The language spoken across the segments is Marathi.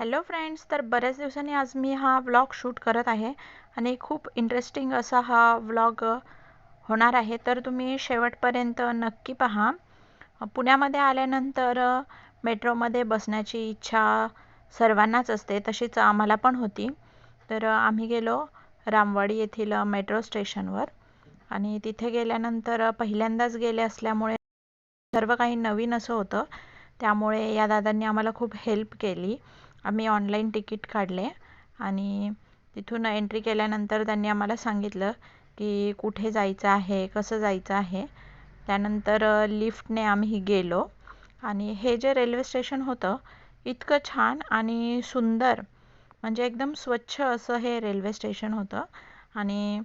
हॅलो फ्रेंड्स तर बऱ्याच दिवसांनी आज मी हा व्लॉग शूट करत आहे आणि खूप इंटरेस्टिंग असा हा व्लॉग होणार आहे. तर तुम्ही शेवटपर्यंत नक्की पहा. पुण्यामध्ये आल्यानंतर मेट्रोमध्ये बसण्याची इच्छा सर्वांनाच असते तशीच आम्हाला पण होती. तर आम्ही गेलो रामवाडी येथील मेट्रो स्टेशनवर आणि तिथे गेल्यानंतर पहिल्यांदाच गेले असल्यामुळे सर्व काही नवीन असं होतं. त्यामुळे या दादांनी आम्हाला खूप हेल्प केली. आम्ही ऑनलाईन तिकीट काढले आणि तिथून एंट्री केल्यानंतर त्यांनी आम्हाला सांगितलं की कुठे जायचं आहे कसं जायचं आहे. त्यानंतर लिफ्टने आम्ही गेलो आणि हे जे रेल्वे स्टेशन होतं इतकं छान आणि सुंदर म्हणजे एकदम स्वच्छ असं हे रेल्वे स्टेशन होतं. आणि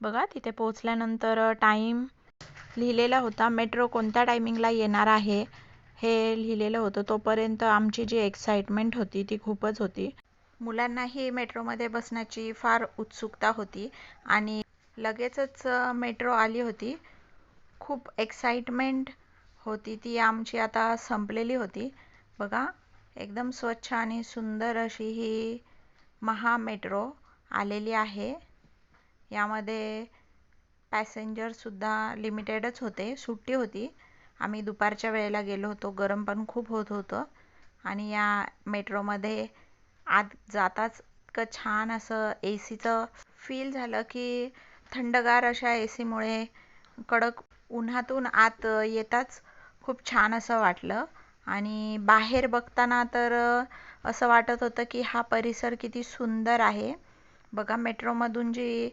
बघा तिथे पोचल्यानंतर टाईम लिहिलेला होता मेट्रो कोणत्या टायमिंगला येणार आहे? हे लिहिलेलं होतं. तोपर्यंत आमची जी एक्साइटमेंट होती ती खूपच होती. मुलांनाही मेट्रोमध्ये बसण्याची फार उत्सुकता होती आणि लगेचच मेट्रो आली होती. खूप एक्साइटमेंट होती ती आमची आता संपलेली होती. बघा एकदम स्वच्छ आणि सुंदर अशी ही महा मेट्रो आलेली आहे. यामध्ये पॅसेंजरसुद्धा लिमिटेडच होते सुट्टी होती. आम्ही दुपारच्या वेळेला गेलो होतो. गरम पण खूप होत होतं. आणि या मेट्रोमध्ये आत जाताच इतकं छान असं ए सीचं फील झालं की थंडगार अशा ए सीमुळे कडक उन्हातून आत येताच खूप छान असं वाटलं. आणि बाहेर बघताना तर असं वाटत होतं की हा परिसर किती सुंदर आहे. बघा मेट्रोमधून जी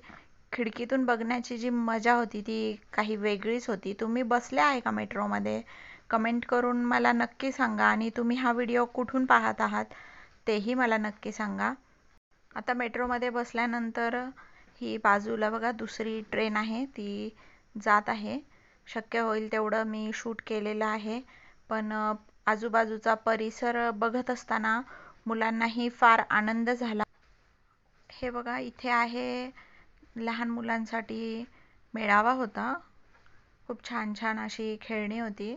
खिडकीतून बघण्याची जी मजा होती ती काही वेगळीच होती. तुम्ही बसले आहे का मेट्रोमध्ये? कमेंट करून मला नक्की सांगा आणि तुम्ही हा व्हिडिओ कुठून पाहत आहात तेही मला नक्की सांगा. आता मेट्रोमध्ये बसल्यानंतर ही बाजूला बघा दुसरी ट्रेन आहे ती जात आहे. शक्य होईल तेवढं मी शूट केलेलं आहे. पण आजूबाजूचा परिसर बघत असताना मुलांनाही फार आनंद झाला. हे बघा इथे आहे लहान मुलांसाठी मेळावा होता. खूप छान छान अशी खेळणी होती.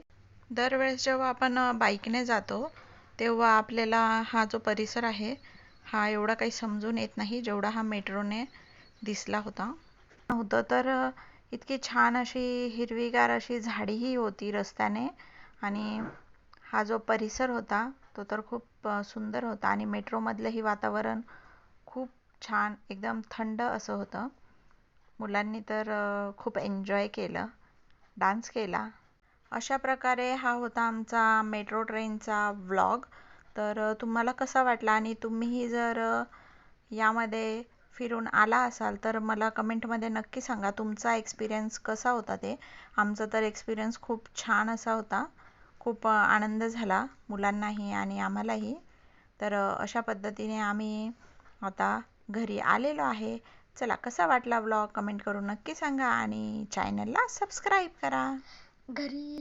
दरवेळेस जेव्हा आपण बाईकने जातो तेव्हा आपल्याला हा जो परिसर आहे हा एवढा काही समजून येत नाही जेवढा हा मेट्रोने दिसला होता. होतं तर इतकी छान अशी हिरवीगार अशी झाडीही होती रस्त्याने आणि हा जो परिसर होता तो तर खूप सुंदर होता आणि मेट्रोमधलंही वातावरण खूप छान एकदम थंड असं होतं. मुलांनी तर खूप एन्जॉय केलं. डान्स केला. अशा प्रकारे हा होता आमचा मेट्रो ट्रेनचा व्लॉग तर तुम्हाला कसा वाटला आणि तुम्हीही जर यामध्ये फिरून आला असाल तर मला कमेंटमध्ये नक्की सांगा. तुमचा एक्सपिरियन्स कसा होता ते? आमचा तर एक्सपिरियन्स खूप छान असा होता. खूप आनंद झाला मुलांनाही आणि आम्हालाही. तर अशा पद्धतीने आम्ही आता घरी आलेलो आहे. चला कसा वाटला ब्लॉग कमेंट करून नक्की सांगा आणि चॅनलला सबस्क्राईब करा. घरी